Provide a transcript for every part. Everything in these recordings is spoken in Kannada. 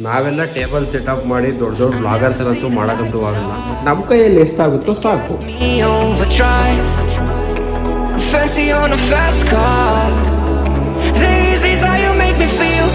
ನಾವೆಲ್ಲ ಟೇಬಲ್ ಸೆಟಪ್ ಮಾಡಿ ದೊಡ್ಡ ದೊಡ್ಡ ಬ್ಲಾಗರ್ಸ್ ಅಂತೂ ಆಗಲ್ಲ. ನಮ್ಮ ಕೈಯಲ್ಲಿ ಎಷ್ಟಾಗುತ್ತೋ ಸಾಕು. You make me feel.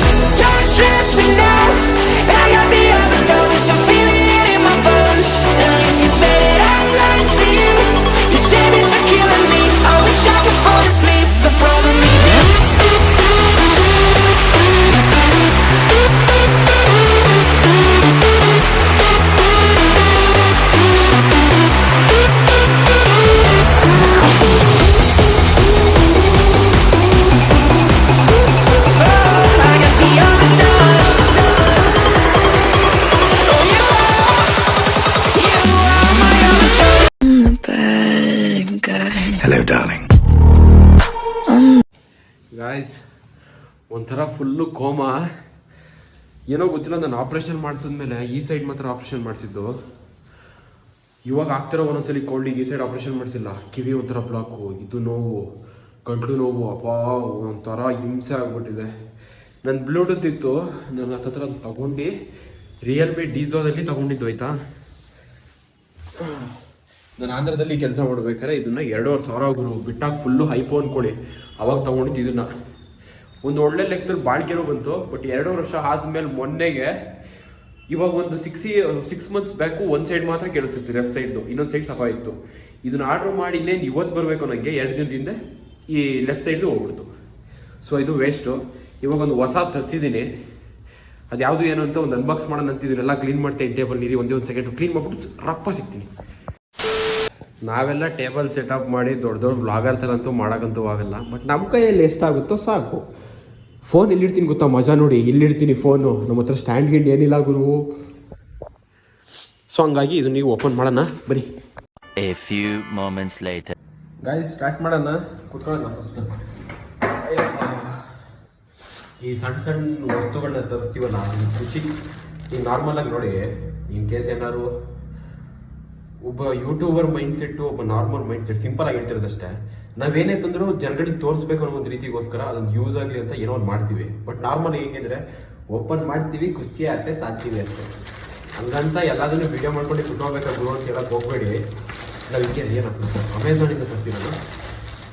ಒಂಥರ ಫುಲ್ಲು ಕೋಮ ಏನೋ ಗೊತ್ತಿಲ್ಲ, ನಾನು ಆಪ್ರೇಷನ್ ಮಾಡಿಸಿದ್ಮೇಲೆ ಈ ಸೈಡ್ ಮಾತ್ರ ಆಪ್ರೇಷನ್ ಮಾಡಿಸಿದ್ದು. ಇವಾಗ ಆಗ್ತಿರೋ ಒಂದೊಂದ್ಸಲಿ ಕೋಲ್ಡಿಗೆ ಈ ಸೈಡ್ ಆಪ್ರೇಷನ್ ಮಾಡಿಸಿಲ್ಲ. ಕಿವಿ ಒಂಥರ ಬ್ಲಾಕು ಇದು ನೋವು ಗಂಟಲು ನೋವು ಅಪ್ಪ ಒಂಥರ ಹಿಂಸೆ ಆಗ್ಬಿಟ್ಟಿದೆ. ನನ್ನ ಬ್ಲೂಟೂತ್ ಇತ್ತು, ನನ್ನ ಹತ್ರ ತಗೊಂಡು ರಿಯಲ್ಮಿ ಡಿಸೋದಲ್ಲಿ ತಗೊಂಡಿದ್ದು, ಆಯ್ತಾ? ನಾನು ಆಂಧ್ರದಲ್ಲಿ ಕೆಲಸ ಮಾಡ್ಬೇಕಾದ್ರೆ ಇದನ್ನ ಎರಡೂವರೆ ಸಾವಿರ ಗುರು ಬಿಟ್ಟಾಗ ಫುಲ್ಲು ಹೈಪೋ ಕೊಡಿ. ಅವಾಗ ತಗೊಂಡಿದ್ದು ಇದನ್ನ. ಒಂದು ಒಳ್ಳೆ ಲೆಕ್ಕದಲ್ಲಿ ಬಾಳಿಕೆನೂ ಬಂತು ಬಟ್ ಎರಡು ವರ್ಷ ಆದ್ಮೇಲೆ ಮೊನ್ನೆಗೆ ಇವಾಗ ಒಂದು ಸಿಕ್ಸ್ ಸಿಕ್ಸ್ ಮಂತ್ಸ್ ಬ್ಯಾಕು ಒಂದು ಸೈಡ್ ಮಾತ್ರ ಕೇಳಿಸ್ತಿತ್ತು ಲೆಫ್ಟ್ ಸೈಡ್ದು ಇನ್ನೊಂದು ಸೈಡ್ ಸಫಾ ಇತ್ತು. ಇದನ್ನ ಆರ್ಡ್ರ್ ಮಾಡಿ ಇನ್ನೇನು ಇವತ್ತು ಬರಬೇಕು ನನಗೆ ಎರಡು ದಿನದಿಂದ ಈ ಲೆಫ್ಟ್ ಸೈಡ್ದು ಹೋಗ್ಬಿಡ್ತು. ಸೊ ಇದು ವೇಸ್ಟು ಇವಾಗ ಒಂದು ಹೊಸ ತರಿಸಿದ್ದೀನಿ ಅದು ಯಾವುದು ಏನು ಅಂತ ಒಂದು ಅನ್ಬಾಕ್ಸ್ ಮಾಡೋಣ ಅಂತಿದ್ದೀನೆಲ್ಲ ಕ್ಲೀನ್ ಮಾಡ್ತೀನಿ ಟೇಬಲ್ ನೀರಿ ಒಂದೇ ಒಂದು ಸೆಕೆಂಡ್ ಕ್ಲೀನ್ ಮಾಡ್ಬಿಟ್ಟು ರಪ್ಪ ಸಿಗ್ತೀನಿ. ನಾವೆಲ್ಲ ಟೇಬಲ್ ಸೆಟಪ್ ಮಾಡಿ ದೊಡ್ಡ ದೊಡ್ಡ ವ್ಲಾಗರ್ ಥರ ಅಂತೂ ಮಾಡೋಕ್ಕಂತೂ ಆಗಲ್ಲ. ಬಟ್ ನಮ್ಮ ಕೈಯಲ್ಲಿ ಎಷ್ಟಾಗುತ್ತೋ ಸಾಕು. ಫೋನ್ ಎಲ್ಲಿಡ್ತೀನಿ ಗೊತ್ತಾ? ಮಜಾ ನೋಡಿ. ಇಲ್ಲಿಡ್ತೀನಿ ಫೋನು? ನಮ್ಮ ಹತ್ರ ಸ್ಟ್ಯಾಂಡ್ ಗಿಂಡ್ ಏನಿಲ್ಲ ಗುರು. ಸೊ ಹಂಗಾಗಿ ಇದು ನೀವು ಓಪನ್ ಮಾಡೋಣ. ಬನ್ನಿ. A few moments later. Guy start ಮಾಡೋಣ. ಕುತ್ಕೊಳ್ಳೋಣ ಫಸ್ಟ್ ಈ ಸಣ್ಣ ಸಣ್ಣ ವಸ್ತುಗಳನ್ನ ತರಿಸ್ತೀವಲ್ಲ ಖುಷಿ ಈಗ ನಾರ್ಮಲ್ ಆಗಿ ನೋಡಿ ಇನ್ ಕೇಸ್ ಏನಾದ್ರು ಒಬ್ಬ ಯೂಟ್ಯೂಬರ್ ಮೈಂಡ್ ಸೆಟ್ ಒಬ್ಬ ನಾರ್ಮಲ್ ಮೈಂಡ್ ಸೆಟ್ ಸಿಂಪಲ್ ಆಗಿ ಹೇಳ್ತಿರೋದಷ್ಟೇ. ನಾವೇನೇ ತಂದ್ರು ಜನಗಳಿಗೆ ತೋರಿಸ್ಬೇಕು ಅನ್ನೋ ಒಂದು ರೀತಿಗೋಸ್ಕರ ಅದೊಂದು ಯೂಸ್ ಆಗಲಿ ಅಂತ ಏನೋ ಒಂದು ಮಾಡ್ತೀವಿ. ಬಟ್ ನಾರ್ಮಲ್ ಹೆಂಗಿದ್ರೆ ಓಪನ್ ಮಾಡ್ತೀವಿ, ಖುಷಿ ಆಗತ್ತೆ, ತಾಗ್ತೀವಿ ಅಷ್ಟೇ. ಹಂಗಂತ ಎಲ್ಲದನ್ನು ವಿಡಿಯೋ ಮಾಡ್ಕೊಂಡು ಕುತ್ಕೋಬೇಕಾ ಗುರು ಅಂತ ಹೇಳಕ್ ಹೋಗ್ಬೇಡಿ. ನಾವು ಹಿಂಗೆ ಏನಪ್ಪ ಅಮೆಝಾನಿಂದ ತರಿಸಿರೋದು.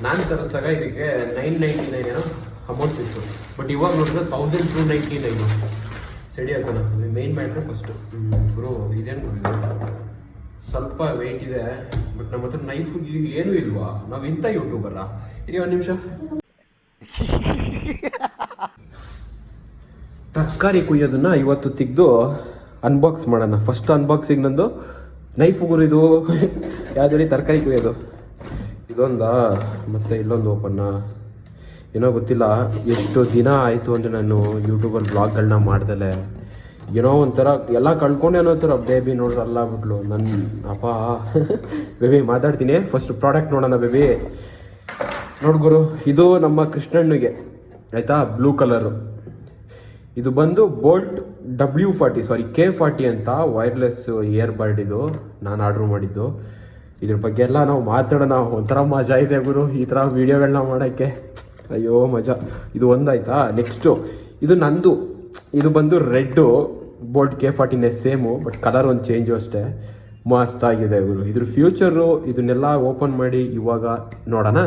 ನಾನು ತರಿಸಿದಾಗ ಇದಕ್ಕೆ ನೈನ್ ನೈಂಟಿ ನೈನ್ ಏನೋ ಅಮೌಂಟ್ ಇತ್ತು. ಬಟ್ ಇವಾಗ ನೋಡಿದ್ರೆ ತೌಸಂಡ್ ಟೂ ನೈಂಟಿ ನೈನು ಸರಿ ಹಾಕೋಣ ಮೇನ್ ಮಾಡಿದ್ರೆ ಫಸ್ಟು ಗುರು, ಇದೇನು ಸ್ವಲ್ಪ ವೆಯ್ಟ್ ಇದೆ ಬಟ್ ನಮ್ಮ ಹತ್ರ ನೈಫ್ ಏನೂ ಇಲ್ವಾ? ನಾವು ಇಂಥ ಯೂಟ್ಯೂಬರಾ ಇರಿ ಒಂದು ನಿಮಿಷ. ತರಕಾರಿ ಕುಯ್ಯೋದನ್ನ ಇವತ್ತು ತೆಗೆದು ಅನ್ಬಾಕ್ಸ್ ಮಾಡೋಣ. ಫಸ್ಟ್ ಅನ್ಬಾಕ್ಸಿಂಗ್ ನಂದು ನೈಫ್ ಇದು. ಯಾವ್ದು ತರಕಾರಿ ಕುಯ್ಯೋದು. ಇದೊಂದಾ, ಮತ್ತೆ ಇಲ್ಲೊಂದು ಓಪನ್ನ ಏನೋ ಗೊತ್ತಿಲ್ಲ. ಎಷ್ಟು ದಿನ ಆಯಿತು ಅಂದರೆ ನಾನು ಯೂಟ್ಯೂಬಲ್ಲಿ ಬ್ಲಾಗ್ಗಳನ್ನ ಮಾಡ್ದಲೆ. ಏನೋ ಒಂಥರ ಎಲ್ಲ ಕಳ್ಕೊಂಡೆ ಅನ್ನೋ ಥರ. ಬೇಬಿ ನೋಡ್ರಿ ಅಲ್ಲ ಬಿಟ್ಲು ನನ್ನ ಅಪ್ಪ. ಬೇಬಿ ಮಾತಾಡ್ತೀನಿ. ಫಸ್ಟ್ ಪ್ರಾಡಕ್ಟ್ ನೋಡೋಣ ಬೇಬಿ ನೋಡ್ಗುರು ಇದು ನಮ್ಮ ಕೃಷ್ಣಣ್ಣಿಗೆ. ಆಯಿತಾ? ಬ್ಲೂ ಕಲರು ಇದು ಬಂದು Bolt W forty sorry K forty ಅಂತ ವೈರ್ಲೆಸ್ ಇಯರ್ ಬರ್ಡ್ ಇದು. ನಾನು ಆರ್ಡ್ರ್ ಮಾಡಿದ್ದು. ಇದ್ರ ಬಗ್ಗೆ ಎಲ್ಲ ನಾವು ಮಾತಾಡೋಣ. ಒಂಥರ ಮಜಾ ಇದೆ ಗುರು. ಈ ಥರ ವೀಡಿಯೋಗಳನ್ನ ಮಾಡೋಕ್ಕೆ. ಅಯ್ಯೋ, ಮಜಾ. ಇದು ಒಂದಾಯ್ತಾ? ನೆಕ್ಸ್ಟು ಇದು ನಂದು. ಇದು ಬಂದು ರೆಡ್ಡು ಬೋಲ್ಟ್ ಕೆ ಫಾರ್ಟಿನೇ ಸೇಮು ಬಟ್ ಕಲರ್ ಒಂದು ಚೇಂಜು ಅಷ್ಟೇ. ಮಸ್ತ್ ಆಗಿದೆ ಗುರು ಇದ್ರ ಫ್ಯೂಚರು ಇದನ್ನೆಲ್ಲ ಓಪನ್ ಮಾಡಿ ಇವಾಗ ನೋಡೋಣ.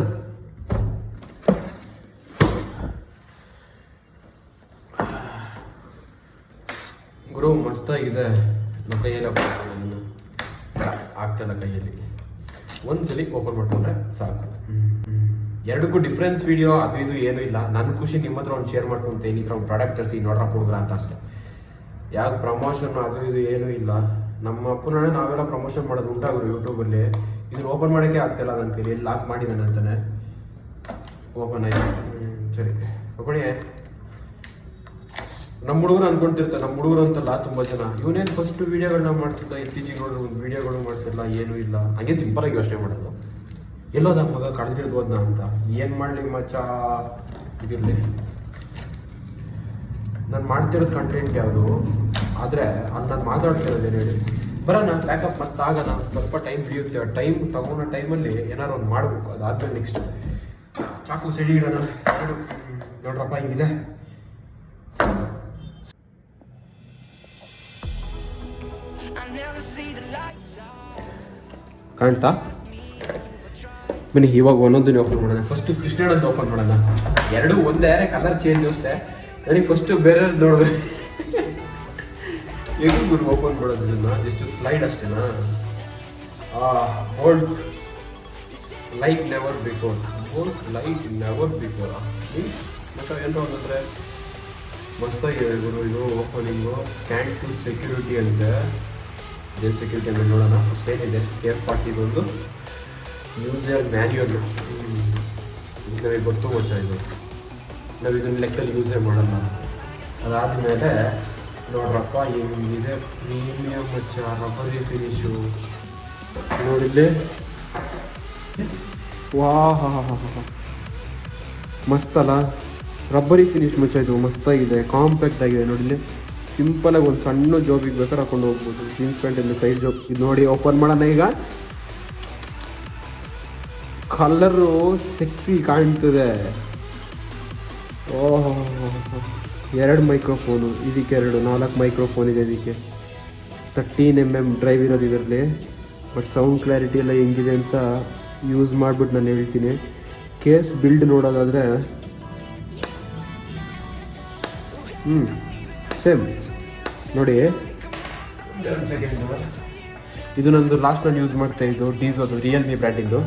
ಗುರು ಮಸ್ತಾಗಿದೆ ಕೈಯಲ್ಲಿ ಓಪನ್ ಆಗ್ತಲ್ಲ ಕೈಯಲ್ಲಿ. ಒಂದ್ಸಲಿ ಓಪನ್ ಮಾಡ್ಕೊಂಡ್ರೆ ಸಾಕು. ಎರಡಕ್ಕೂ ಡಿಫ್ರೆನ್ಸ್ ವಿಡಿಯೋ ಅದು ಇದು ಏನೂ ಇಲ್ಲ. ನನ್ನ ಖುಷಿ ನಿಮ್ಮ ಹತ್ರ ಒಂದು ಶೇರ್ ಮಾಡ್ಕೊಂತೀನಿ ಥರ ಒಂದು ಪ್ರಾಡಕ್ಟ್ ತರಿಸಿ ನೋಡ್ರಪ್ಪ ಹುಡುಗ್ರ ಅಂತ ಅಷ್ಟೇ. ಯಾವ್ದು ಪ್ರಮೋಷನ್ ಅದು ಇದು ಏನೂ ಇಲ್ಲ. ನಮ್ಮ ಅಪ್ಪನೇ ನಾವೆಲ್ಲ ಪ್ರಮೋಷನ್ ಮಾಡೋದು ಉಂಟಾಗೋರು ಯೂಟ್ಯೂಬಲ್ಲಿ ಇದನ್ನ ಓಪನ್ ಮಾಡೋಕ್ಕೆ ಆಗ್ತಿಲ್ಲ ನನ್ನ ಕೈಲಿ ಲಾಕ್ ಮಾಡಿದ್ದಾನೆ ಅಂತಾನೆ. ಓಪನ್ ಆಯ್ತು ಸರಿ. ಓಕೆ ನಮ್ಮ ಹುಡುಗರು ಅನ್ಕೊಂತಿರ್ತಾರೆ ನಮ್ಮ ಹುಡುಗರು ಅಂತಲ್ಲ ತುಂಬಾ ಜನ. ಇವನೇನು ಫಸ್ಟ್ ವೀಡಿಯೋಗಳನ್ನ ಮಾಡ್ತಿದ್ದ, ಇತ್ತೀಚೆಗೆ ನೋಡಿದ್ರು ಒಂದು ವೀಡಿಯೋಗಳು ಮಾಡ್ತಿಲ್ಲ ಏನೂ ಇಲ್ಲ. ಹಂಗೆ ಸಿಂಪಲ್ ಆಗಿ ಯೋಚನೆ ಮಾಡೋದು. ಎಲ್ಲೋದ ಮಗ ಕಳೆದಿಡ್ದು ನಾ ಅಂತ. ಏನು ಮಾಡಲಿ ಮಚ್ಚ? ಇದಿರಲಿ. ನಾನು ಮಾಡ್ತಿರೋದು ಕಂಟೆಂಟ್ ಯಾವುದು? ಆದರೆ ಅಲ್ಲಿ ನಾನು ಮಾತಾಡ್ತಿರೋದು ಏನು ಹೇಳಿ? ಬರೋಣ ಬ್ಯಾಕಪ್ ಮತ್ತೆ ಆಗೋಣ. ಸ್ವಲ್ಪ ಟೈಮ್ ಹಿಡಿಯುತ್ತೆ. ಟೈಮ್ ತಗೊಂಡ ಟೈಮಲ್ಲಿ ಏನಾರು ಒಂದು ಮಾಡಬೇಕು. ಅದಾದ್ಮೇಲೆ ನೆಕ್ಸ್ಟ್ ಚಾಕು ಸೆಡಿ ಇಡೋಣ. ನೋಡ್ರಪ್ಪ, ಹಿಂಗಿದೆ. ಕಾಣ್ತಾ? ಬನ್ನಿ, ಇವಾಗ ಒಂದೊಂದು ಓಪನ್ ಮಾಡೋಣ. ಫಸ್ಟ್ ಕೃಷ್ಣ ಓಪನ್ ಮಾಡೋಣ. ಎರಡು, ಒಂದೇ ಕಲರ್ ಚೇಂಜ್ ಅಷ್ಟೇ. ನನಗೆ ಫಸ್ಟ್ ಬೇರೆ ನೋಡ್ಬೇಕು. ಹೇಗೂ ಓಪನ್ ಮಾಡೋದು ಇದನ್ನ ಜಸ್ಟ್ ಸ್ಲೈಡ್ ಅಷ್ಟೇನಾ? ಆ bolt light never before bolt light never before ಮತ್ತೆ ಏನು ಅಂತಂದರೆ ಮಸ್ತಾಗಿದೆ ಗುರು, ಇದು ಓಪನಿಂಗು ಸ್ಕ್ಯಾನ್ ಟು ಸೆಕ್ಯೂರಿಟಿ ಅಂತೆ. ಜೆನ್ ಸೆಕ್ಯೂರಿಟಿ ಅಂತ ನೋಡೋಣ. ಫಸ್ಟ್ ಏನಿದೆ ಕೇರ್ ಪಾರ್ಟಿ ಬಂದು ಯೂಸರ್ ಮ್ಯಾನ್ಯೂಯಲ್ ನಮಗೆ ಗೊತ್ತು ಮಚ್ಚ ಇದು. ನಾವು ಇದನ್ನ ಲೆಕ್ಕಲ್ಲಿ ಯೂಸೇ ಮಾಡೋಣ ಅದಾದಮೇಲೆ ನೋಡ್ರಪ್ಪ ಹೆಂಗಿದೆ ಪ್ರೀಮಿಯಂ ರಬ್ಬರಿ ಫಿನಿಶು ನೋಡಿಲ್ಲಿ ವಾ ಹಾ ಹಾ ರಬ್ಬರಿ ಫಿನಿಶ್ ಮಚ್ಚ ಇದು, ಮಸ್ತಾಗಿದೆ ಕಾಂಪ್ಯಾಕ್ಟ್ ಆಗಿದೆ ನೋಡಿಲ್ಲಿ ಸಿಂಪಲಾಗಿ ಒಂದು ಸಣ್ಣ ಜೋಬಿಗೆ ಬೇಕಾದ್ರೆ ಹಾಕೊಂಡು ಹೋಗ್ಬೋದು. ಜೀನ್ಸ್ ಪ್ಯಾಂಟಲ್ಲಿ ಸೈಡ್ ಜೋಬ್ ಇದು ನೋಡಿ ಓಪನ್ ಮಾಡೋಣ ಈಗ. ಕಲರು ಸೆಕ್ಸಿ ಕಾಣ್ತಿದೆ. ಓಹೋ. ಎರಡು ಮೈಕ್ರೋಫೋನು, ಇದಕ್ಕೆ ಎರಡು, ನಾಲ್ಕು ಮೈಕ್ರೋಫೋನ್ ಇದೆ ಇದಕ್ಕೆ. ತರ್ಟೀನ್ ಎಂ ಎಂ ಡ್ರೈವ್ ಇರೋದು ಇದರಲ್ಲಿ ಬಟ್ ಸೌಂಡ್ ಕ್ಲಾರಿಟಿ ಎಲ್ಲ ಹೆಂಗಿದೆ ಅಂತ ಯೂಸ್ ಮಾಡಿಬಿಟ್ಟು ನಾನು ಹೇಳ್ತೀನಿ. ಕೇಸ್ ಬಿಲ್ಡ್ ನೋಡೋದಾದರೆ ಹ್ಞೂ ಸೇಮ್ ನೋಡಿ. ಇದು ನಂದು ಲಾಸ್ಟ್ ನಾನು ಯೂಸ್ ಮಾಡ್ತಾ ಇದ್ದು ಡೀಸೋದು ರಿಯಲ್ಮಿ ಬ್ರ್ಯಾಂಡಿಂದು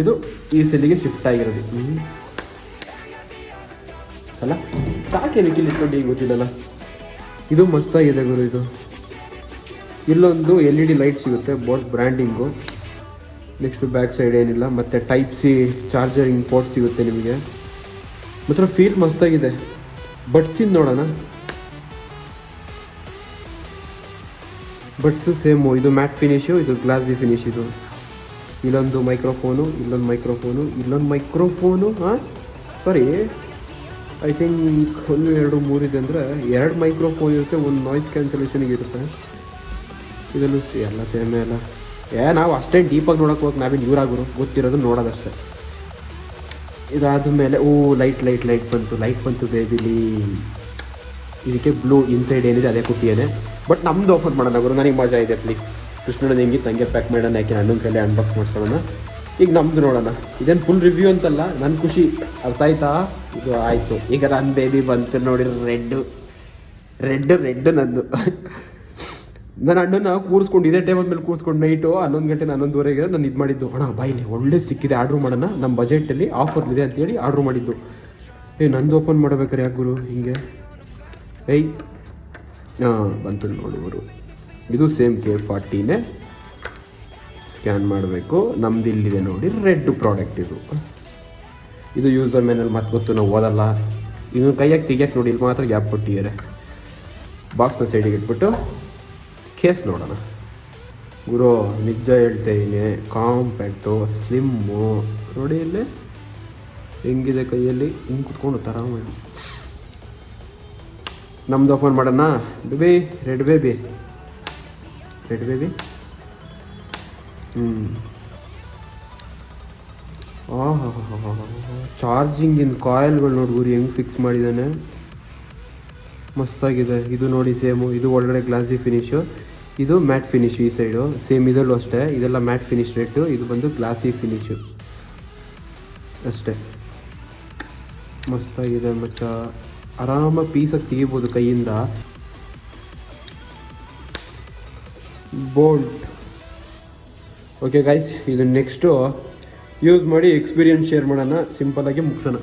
ಇದು. ಈ ಸೆಲ್ಲಿಗೆ ಶಿಫ್ಟ್ ಆಗಿರೋದು. ಅಲ್ಲ? ಸಾಕೆ ಇಲ್ಲಿ ಇಟ್ಕೊಂಡು ಈಗ ಗೊತ್ತಿಲ್ಲಲ್ಲ ಇದು ಮಸ್ತಾಗಿದೆ ಗುರು ಇದು. ಇಲ್ಲೊಂದು ಎಲ್ ಇ ಡಿ ಲೈಟ್ ಸಿಗುತ್ತೆ boAt branding next back side ಏನಿಲ್ಲ, ಮತ್ತು ಟೈಪ್ ಸಿ ಚಾರ್ಜರಿಂಗ್ ಪೋರ್ಟ್ ಸಿಗುತ್ತೆ ನಿಮಗೆ. ಮಾತ್ರ ಫೀಲ್ ಮಸ್ತಾಗಿದೆ. ಬಟ್ಸಿಂದ ನೋಡೋಣ. ಬಡ್ಸು ಸೇಮು ಇದು ಮ್ಯಾಟ್ ಫಿನಿಶು ಇದು ಗ್ಲಾಸಿ ಫಿನಿಶ್ ಇದು. ಇಲ್ಲೊಂದು ಮೈಕ್ರೋಫೋನು ಇಲ್ಲೊಂದು ಮೈಕ್ರೋಫೋನು ಇಲ್ಲೊಂದು ಮೈಕ್ರೋಫೋನು ಹಾಂ? ಸಾರಿ ಐ ಥಿಂಕ್ ಒಂದು, ಎರಡು, ಮೂರು ಇದೆ ಅಂದರೆ ಎರಡು ಮೈಕ್ರೋಫೋನ್ ಇರುತ್ತೆ, ಒಂದು ನಾಯ್ಸ್ ಕ್ಯಾನ್ಸಲೇಷನಿಗೆ ಇರುತ್ತೆ. ಇದನ್ನು ಎಲ್ಲ ಸೇಮೇ ಅಲ್ಲ ಏ, ನಾವು ಅಷ್ಟೇ ಡೀಪಾಗಿ ನೋಡೋಕೆ ಹೋಗಿ ನಾವೇನು ಇವರಾಗೋರು ಗೊತ್ತಿರೋದು ನೋಡೋದಷ್ಟೇ. ಇದಾದ ಮೇಲೆ, ಓ ಲೈಟ್ ಲೈಟ್ ಲೈಟ್ ಬಂತು ಲೈಟ್ ಬಂತು ಬೇಬಿಲಿ ಇದಕ್ಕೆ ಬ್ಲೂ ಇನ್ಸೈಡ್ ಏನಿದೆ, ಅದೇ ಕೊಟ್ಟಿದ್ದೇನೆ ಬಟ್ ನಮ್ದು ಓಪನ್ ಮಾಡೋಣ ಗುರು, ನನಗೆ ಮಜಾ ಇದೆ ಪ್ಲೀಸ್ ಕೃಷ್ಣನ ಹೆಂಗಿತ್ತು ಹಂಗೆ ಪ್ಯಾಕ್ ಮಾಡೋಣ, ಯಾಕೆ ನನ್ನ ಕೈಲಿ ಅನ್ಬಾಕ್ಸ್ ಮಾಡ್ಕೊಳ್ಳೋಣ ಈಗ ನಮ್ದು ನೋಡೋಣ. ಇದೇನು ಫುಲ್ ರಿವ್ಯೂ ಅಂತಲ್ಲ ನನ್ನ ಖುಷಿ. ಅರ್ಥ ಆಯ್ತಾ? ಇದು ಆಯಿತು. ಈಗ ನನ್ನ ಬೇಬಿ ಬಂತು ನೋಡಿ ರೆಡ್ಡು. ರೆಡ್ ರೆಡ್ ನಂದು. ನನ್ನ ಅಣ್ಣನ ಕೂರಿಸ್ಕೊಂಡು, ಇದೇ ಟೇಬಲ್ ಮೇಲೆ ಕೂರಿಸ್ಕೊಂಡು ನೈಟು ಹನ್ನೊಂದು ಗಂಟೆ ಹನ್ನೊಂದುವರೆಗೆ ನಾನು ಇದು ಮಾಡಿದ್ದು. ಅಣ್ಣ ಬಾಯಿಲಿ ಒಳ್ಳೆ ಸಿಕ್ಕಿದೆ. ಆರ್ಡ್ರ್ ಮಾಡೋಣ. ನಮ್ಮ ಬಜೆಟಲ್ಲಿ ಆಫರ್ ಇದೆ ಅಂತೇಳಿ ಆರ್ಡ್ರ್ ಮಾಡಿದ್ದು. ಏ, ನಂದು ಓಪನ್ ಮಾಡ್ಬೇಕಾರೆ ಯಾಕೆ ಗುರು? ಹಿಂಗೆ. ಏಯ್. ಹಾಂ, ಬಂತು ನೋಡಿ ಇವರು ಇದು ಸೇಮ್ ಕೆ ಫಾರ್ಟಿನೇ ಸ್ಕ್ಯಾನ್ ಮಾಡಬೇಕು. ನಮ್ದು ಇಲ್ಲಿದೆ ನೋಡಿ, ರೆಡ್ ಪ್ರಾಡಕ್ಟ್ ಇದು. ಇದು ಯೂಸರ್ ಮೇನಲ್ಲಿ ಮತ್ತೆ ಗೊತ್ತು, ನಾವು ಓದಲ್ಲ. ಇದನ್ನು ಕೈಯಾಗಿ ತೆಗಿಯಕ್ಕೆ ನೋಡಿ, ಇಲ್ಲಿ ಮಾತ್ರ ಗ್ಯಾಪ್ ಕೊಟ್ಟಿದ್ದಾರೆ. ಬಾಕ್ಸ್ನ ಸೈಡಿಗೆ ಇಟ್ಬಿಟ್ಟು ಕೇಸ್ ನೋಡೋಣ. ಗುರು, ನಿಜ ಹೇಳ್ತೇನೆ ಕಾಂಪ್ಯಾಕ್ಟು ಸ್ಲಿಮ್ಮು ನೋಡಿ ಇಲ್ಲಿ. ಹೆಂಗಿದೆ ಕೈಯಲ್ಲಿ? ಹಿಂಗೆ ಕುತ್ಕೊಂಡು ತರಾಮಾಗಿ ನಮ್ದು ಓಪನ್ ಮಾಡೋಣ. Baby red baby red baby ಚಾರ್ಜಿಂಗಿನ ಕಾಯಿಲ್ಗಳು ನೋಡ್ಬೋದು ಹೆಂಗೆ ಫಿಕ್ಸ್ ಮಾಡಿದ್ದಾನೆ ಮಸ್ತಾಗಿದೆ. ಇದು ನೋಡಿ ಸೇಮು, ಇದು ಒಳಗಡೆ ಗ್ಲಾಸಿ ಫಿನಿಶು ಇದು ಮ್ಯಾಟ್ ಫಿನಿಶ್ ಈ ಸೈಡು ಸೇಮ್ ಇದರಲ್ಲೂ ಅಷ್ಟೇ. ಇದೆಲ್ಲ ಮ್ಯಾಟ್ ಫಿನಿಶ್ ರೇಟು ಇದು ಬಂದು ಗ್ಲಾಸಿ ಫಿನಿಶು ಅಷ್ಟೇ. ಮಸ್ತಾಗಿದೆ ಮಚ್ಚ. ಆರಾಮಾಗಿ ಪೀಸಾಗಿ ತೆಗಿಬೋದು ಕೈಯಿಂದ. ಬೋಲ್ಟ್ ಓಕೆ ಗಾಯ್ಸ್ ಇದು ನೆಕ್ಸ್ಟು ಯೂಸ್ ಮಾಡಿ ಎಕ್ಸ್ಪೀರಿಯನ್ಸ್ ಶೇರ್ ಮಾಡೋಣ. ಸಿಂಪಲಾಗಿ ಮುಗಿಸೋಣ.